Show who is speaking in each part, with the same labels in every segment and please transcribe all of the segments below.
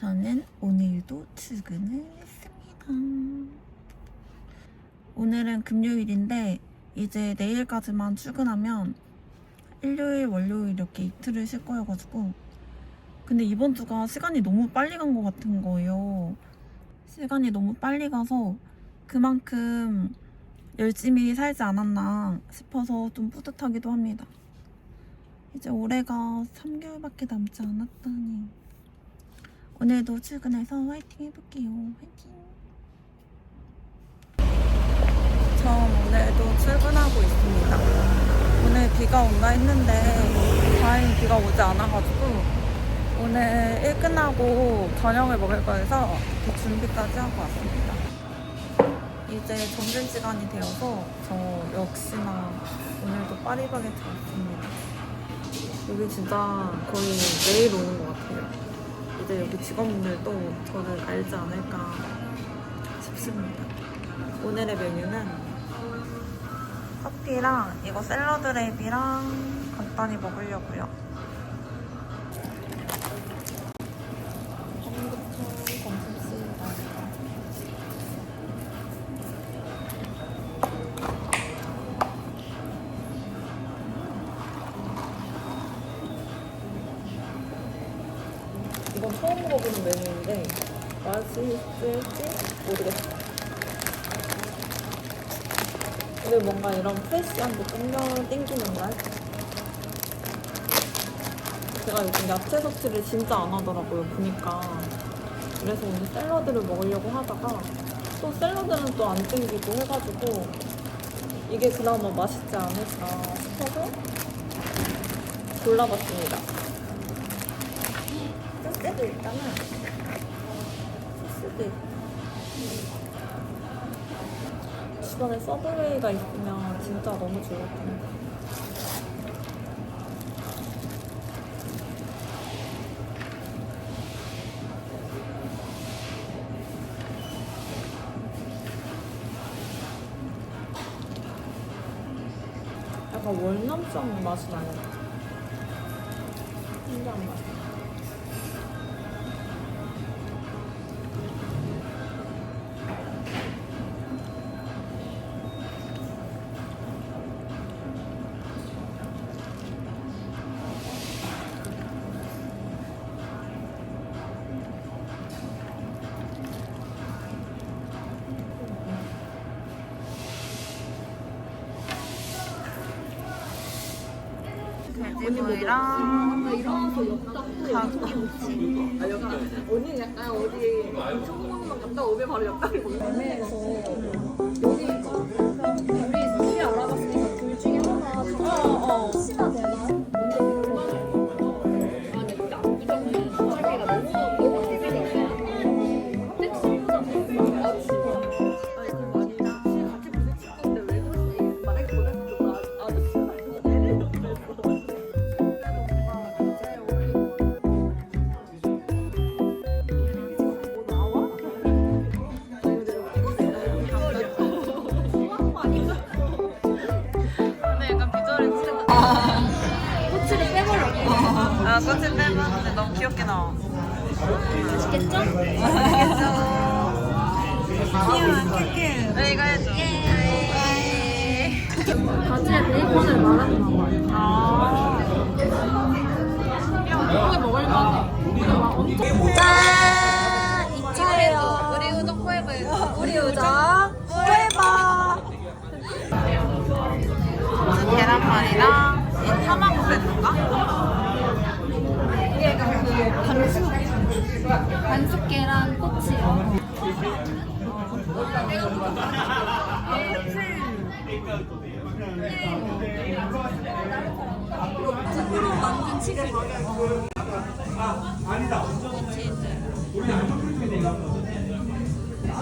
Speaker 1: 저는 오늘도 출근을 했습니다. 오늘은 금요일인데 이제 내일까지만 출근하면 일요일, 월요일 이렇게 이틀을 쉴 거여가지고 근데 이번 주가 시간이 너무 빨리 간 것 같은 거예요. 시간이 너무 빨리 가서 그만큼 열심히 살지 않았나 싶어서 좀 뿌듯하기도 합니다. 이제 올해가 3개월밖에 남지 않았다니. 오늘도 출근해서 화이팅 해볼게요. 화이팅! 저 오늘도 출근하고 있습니다. 오늘 비가 온다 했는데 다행히 비가 오지 않아가지고 오늘 일 끝나고 저녁을 먹을 거여서 그 준비까지 하고 왔습니다. 이제 점심시간이 되어서 저 역시나 오늘도 파리바게트 왔습니다. 여기 진짜 거의 매일 오는 것 같아요. 이제 여기 직원분들도 저를 알지 않을까 싶습니다. 오늘의 메뉴는 커피랑 이거 샐러드 랩이랑 간단히 먹으려고요. 처음 먹어보는 메뉴인데 맛있을지 모르겠어요. 근데 뭔가 이런 프레시한 게 땡겨, 땡기는 걸. 제가 요즘 야채 섭취를 진짜 안 하더라고요, 보니까. 그래서 오늘 샐러드를 먹으려고 하다가 또 샐러드는 또 안 땡기고 해가지고 이게 그나마 맛있지 않을까 싶어서 골라봤습니다. 소스도 있잖아. 소스도 있고. 주변에 서브웨이가 있으면 진짜 너무 좋을 텐데. 약간 월남쌈 맛이 나요. 신기한 맛. 돼지고기랑 닭꼬치
Speaker 2: 언니 약간 어디 청소만 갔다 오면 바로 옆다리 보여. 애 꼬치를 빼버렸고.
Speaker 1: 아 꽃을 빼봤는데 너무 귀엽게 나와.
Speaker 2: 맛있겠죠?
Speaker 1: 귀여워 큐큐 네 이거 해줘.
Speaker 2: 바지에 베이컨을 말아서 나와요
Speaker 1: 아.
Speaker 2: 이거 먹을 만해.
Speaker 1: 짠! 이 차예요 우리 우정 포에버 우리 우정 포에버 계란말이랑 이 타마고 밴드인가?
Speaker 2: 반숙 반숙 계란 꼬치 쑥으로 만든 치즈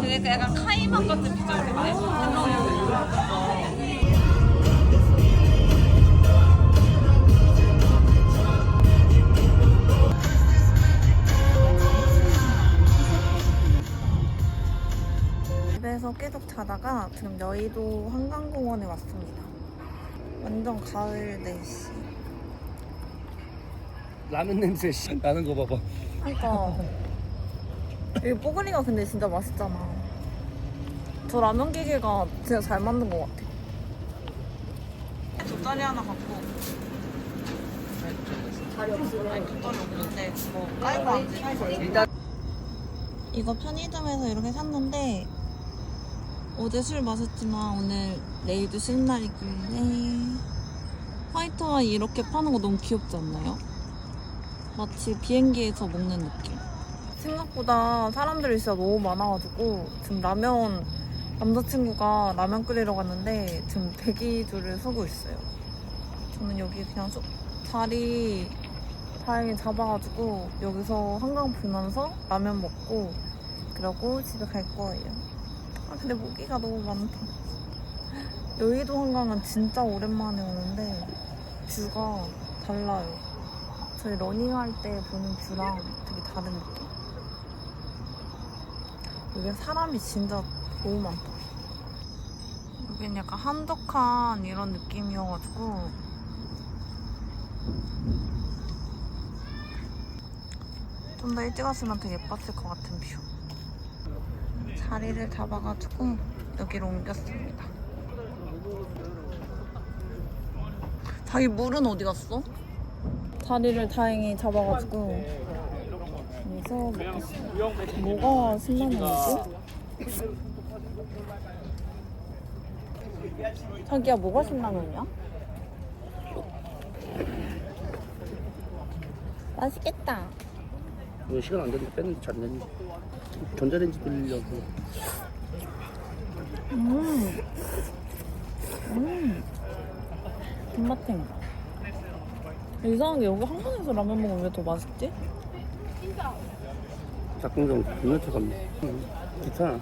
Speaker 1: 되게 그 약간 카이만 같은 비주얼인데? 집에서 계속 자다가 지금 여의도 한강공원에 왔습니다. 완전 가을 날씨.
Speaker 3: 라면 냄새 씨, 나는 거 봐봐.
Speaker 1: 그러니까 이 뽀글이가 근데 진짜 맛있잖아. 저 라면 기계가 진짜 잘 만든 것 같아. 돗자리 하나 갖고.
Speaker 2: 자리 없어.
Speaker 1: 아니 돗자리 없는데 그거 깔고 앉으
Speaker 2: 일단
Speaker 1: 이거 편의점에서 이렇게 샀는데 어제 술 마셨지만 오늘 내일도 쉬는 날이길래 화이트 와인 이렇게 파는 거 너무 귀엽지 않나요? 마치 비행기에서 먹는 느낌. 생각보다 사람들이 진짜 너무 많아가지고 지금 라면 남자친구가 라면 끓이러 갔는데 지금 대기 줄을 서고 있어요. 저는 여기 그냥 소- 자리 다행히 잡아가지고 여기서 한강 보면서 라면 먹고 그러고 집에 갈 거예요. 아 근데 모기가 너무 많다. 여의도 한강은 진짜 오랜만에 오는데 뷰가 달라요. 저희 러닝할 때 보는 뷰랑 되게 다른 느낌? 여기 사람이 진짜 너무 많다. 여긴 약간 한적한 이런 느낌이어가지고 좀 더 일찍 왔으면 되게 예뻤을 것 같은 뷰. 자리를 잡아가지고 여기로 옮겼습니다. 자기 물은 어디 갔어? 자리를 다행히 잡아가지고 먹겠습니다. 뭐가 신라면이지? 자기야 뭐가 신라면이야? 맛있겠다.
Speaker 3: 이거 시간 안 되는데 뺐는데 잘 됐는데 전자레인지 돌리려고
Speaker 1: 음. 음. 존맛탱. 이상하게 여기 한강에서 라면 먹으면 왜 더 맛있지?
Speaker 3: 닭강정 존나 차갑네 응. 괜찮아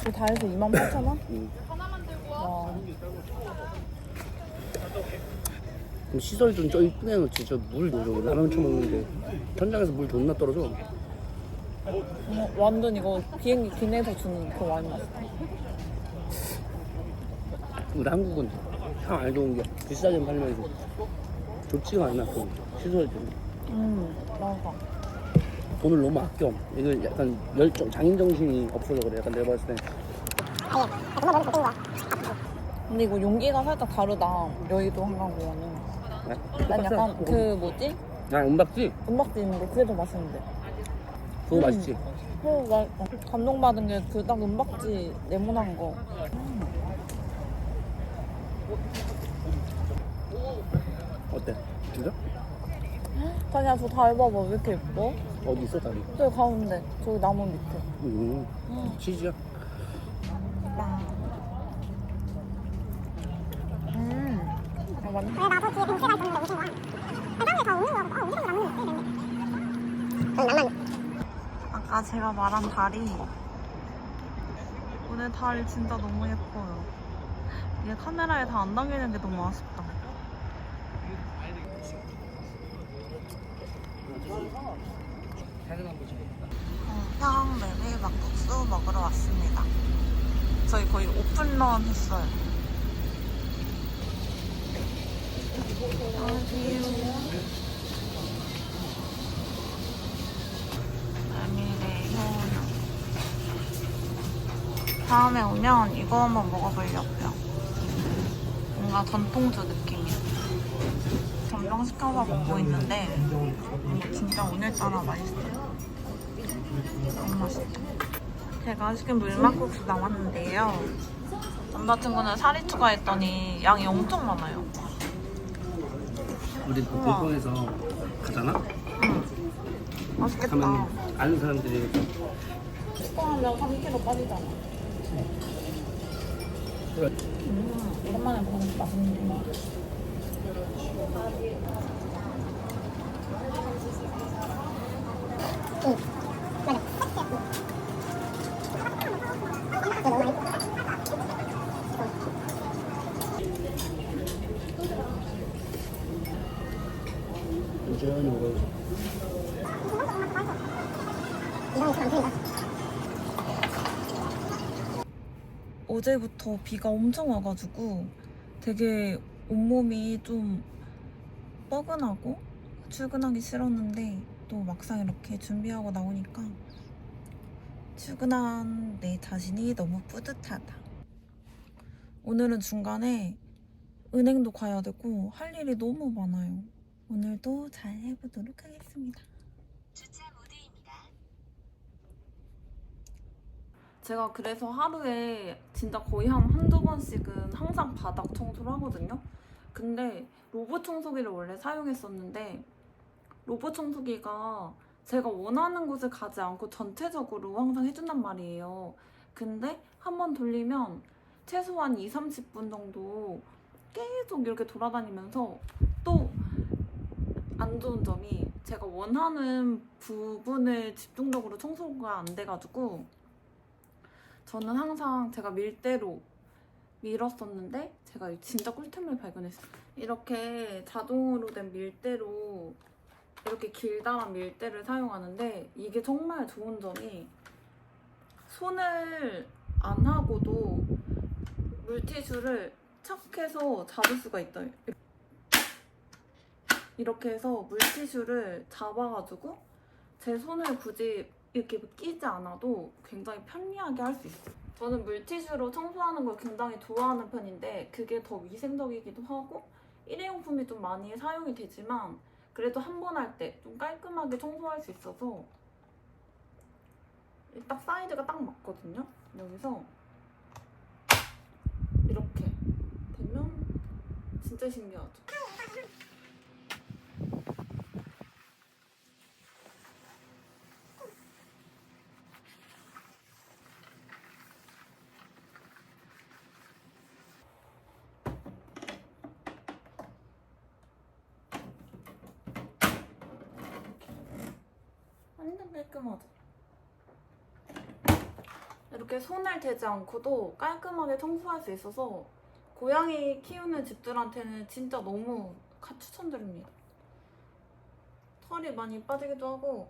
Speaker 1: 이거 다 해서 28,000원?
Speaker 3: 응.
Speaker 1: 와.
Speaker 3: 그럼 시설 좀 저 이쁘게 해놓지 저물 넣어줘 라면 처먹는데 현장에서 물 존나 떨어져
Speaker 1: 어, 완전 이거 비행기 기내에서 주는 그 와인 맛이다.
Speaker 3: 우리 한국은 향안 좋은 게 비싸게 팔면서 좋지가 않아 그 시설 좀
Speaker 1: 음, 맞아.
Speaker 3: 돈을 너무 아껴 이거 약간 열정 장인 정신이 없어서 그래 약간 내가 봤을 때
Speaker 1: 근데 이거 용기가 살짝 다르다. 여의도 한강보다는. 난 약간 그 뭐지?
Speaker 3: 아 은박지?
Speaker 1: 은박지 있는데 그게 더 맛있는데.
Speaker 3: 그거
Speaker 1: 음.
Speaker 3: 맛있지?
Speaker 1: 어, 나 감동받은 게 그 딱 은박지 네모난 거.
Speaker 3: 어때? 진짜?
Speaker 1: 자기야 저다 해봐봐. 왜 이렇게 예뻐?
Speaker 3: 어디 있어 다리?
Speaker 1: 저기 가운데. 저기 나무 밑에.
Speaker 3: 음 치즈야?
Speaker 1: 음. 아, 맞네.
Speaker 4: 왜 나도 뒤에 벤치가 있었는데 무슨 거야? 세상에 다 거야. 아, 남는 거 그럼 나만
Speaker 1: 아까 제가 말한 달이 오늘 달이 진짜 너무 예뻐요. 이게 카메라에 다 안 담기는 게 너무 아쉽다. 평 메밀 막국수 먹으러 왔습니다. 저희 거의 오픈런 했어요. 효능. 다음에 오면 이거 한번 먹어보려고요. 뭔가 전통주 느낌이야. 점점 시켜서 먹고 있는데 이거 진짜 오늘따라 맛있어요. 너무 맛있다. 제가 시킨 물막국수 나왔는데요. 남자친구는 살이 추가했더니 양이 엄청 많아요.
Speaker 3: 우리 그
Speaker 1: 우와.
Speaker 3: 공항에서 가잖아?
Speaker 1: 맛있겠다.
Speaker 3: 가면 아는 사람들이
Speaker 1: 식당하면 3kg 빠지잖아. 음, 오랜만에 먹으니까 맛있는 데.
Speaker 3: 천천히 먹어야지
Speaker 4: 이런 거안 틀린다.
Speaker 1: 어제부터 비가 엄청 와가지고 되게 온몸이 좀 뻐근하고 출근하기 싫었는데 또 막상 이렇게 준비하고 나오니까 출근한 내 자신이 너무 뿌듯하다. 오늘은 중간에 은행도 가야 되고 할 일이 너무 많아요. 오늘도 잘 해보도록 하겠습니다. 제가 그래서 하루에 진짜 거의 한 한두 번씩은 항상 바닥 청소를 하거든요. 근데 로봇 청소기를 원래 사용했었는데 로봇 청소기가 제가 원하는 곳을 가지 않고 전체적으로 항상 해준단 말이에요. 근데 한 번 돌리면 최소한 2, 30분 정도 계속 이렇게 돌아다니면서 또 안 좋은 점이 제가 원하는 부분을 집중적으로 청소가 안 돼가지고 저는 항상 제가 밀대로 밀었었는데 제가 진짜 꿀템을 발견했어요. 이렇게 자동으로 된 밀대로 이렇게 길다란 밀대를 사용하는데 이게 정말 좋은 점이 손을 안 하고도 물티슈를 착 해서 잡을 수가 있다. 이렇게 해서 물티슈를 잡아가지고 제 손을 굳이 이렇게 끼지 않아도 굉장히 편리하게 할 수 있어요. 저는 물티슈로 청소하는 걸 굉장히 좋아하는 편인데 그게 더 위생적이기도 하고 일회용품이 좀 많이 사용이 되지만 그래도 한 번 할 때 좀 깔끔하게 청소할 수 있어서 딱 사이즈가 딱 맞거든요. 여기서 이렇게 되면 진짜 신기하죠. 깔끔하죠. 이렇게 손을 대지 않고도 깔끔하게 청소할 수 있어서 고양이 키우는 집들한테는 진짜 너무 가- 추천드립니다. 털이 많이 빠지기도 하고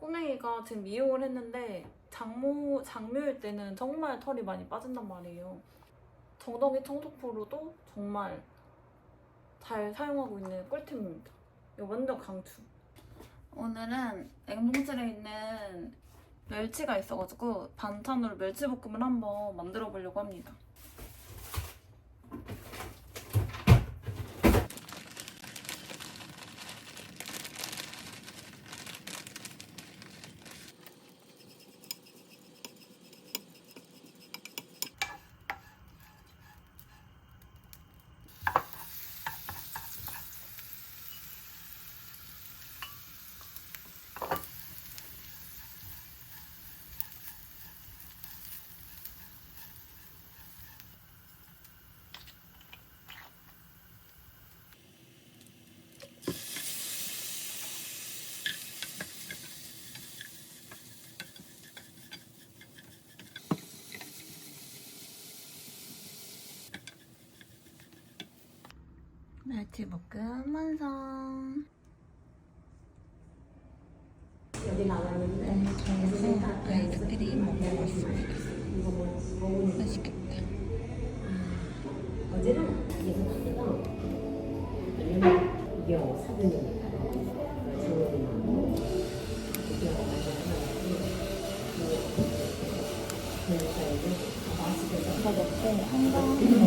Speaker 1: 꼬맹이가 지금 미용을 했는데 장모, 장묘일 때는 정말 털이 많이 빠진단 말이에요. 정덕이 청소포로도 정말 잘 사용하고 있는 꿀템입니다. 이거 완전 강추. 오늘은 냉동실에 있는 멸치가 있어가지고 반찬으로 멸치볶음을 한번 만들어 보려고 합니다. 멸치볶음 완성. 네, 저에서 아이스크림 먹어봤습니다. 맛있겠다. 더 먹고 한강